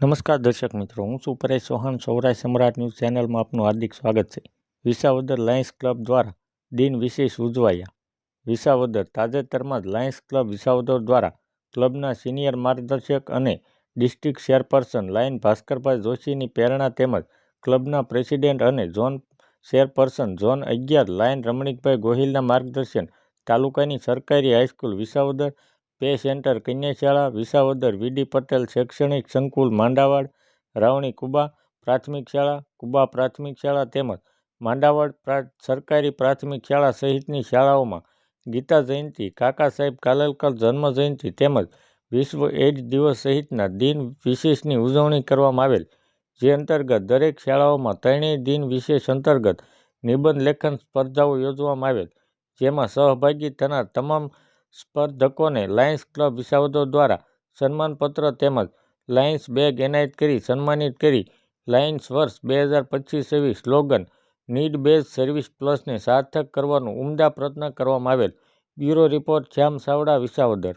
નમસ્કાર દર્શક મિત્રો, હું છું પરેશ ચૌહાણ સૌરાય સમ્રાટ ન્યૂઝ ચેનલમાં આપનું હાર્દિક સ્વાગત છે. વિસાવદર લાયન્સ ક્લબ દ્વારા દિન વિશેષ ઉજવાયા. વિસાવદર તાજેતરમાં જ લાયન્સ ક્લબ વિસાવદર દ્વારા ક્લબના સિનિયર માર્ગદર્શક અને ડિસ્ટ્રિક્ટ ચેરપર્સન લાયન ભાસ્કરભાઈ જોશીની પ્રેરણા તેમજ ક્લબના પ્રેસિડેન્ટ અને ઝોન ચેરપર્સન ઝોન અગિયાર લાયન રમણીકભાઈ ગોહિલના માર્ગદર્શન તાલુકાની સરકારી high school Visavadar pay centre, કન્યાશાળા, Visavadar, વીડી પટેલ, શૈક્ષણિક સંકુલ, માંડાવાડ, રાવણી કુબા પ્રાથમિક શાળા, કુબા પ્રાથમિક શાળા તેમજ માંડાવાડ સરકારી પ્રાથમિક શાળા સહિતની શાળાઓમાં ગીતા જયંતિ, કાકા સાહેબ કાલેલકર જન્મ જયંતિ તેમજ વિશ્વ એઇડ્સ દિવસ સહિતના દિન વિશેષની ઉજવણી કરવામાં આવેલ, જે અંતર્ગત દરેક શાળાઓમાં ત્રણેય દિન વિશેષ અંતર્ગત નિબંધ લેખન સ્પર્ધાઓ યોજવામાં આવેલ, જેમાં સહભાગી થનાર તમામ સ્પર્ધકોને લાયન્સ ક્લબ વિસાવદર દ્વારા સન્માનપત્ર તેમજ લાયન્સ બેગ એનાયત કરી સન્માનિત કરી. લાયન્સ વર્ષ બે હજાર પચીસ એવી સ્લોગન નીડ બેઝ સર્વિસ પ્લસને સાર્થક કરવાનો ઉમદા પ્રયત્ન કરવામાં આવેલ. Bureau report, Shyam Savada, Visavadar.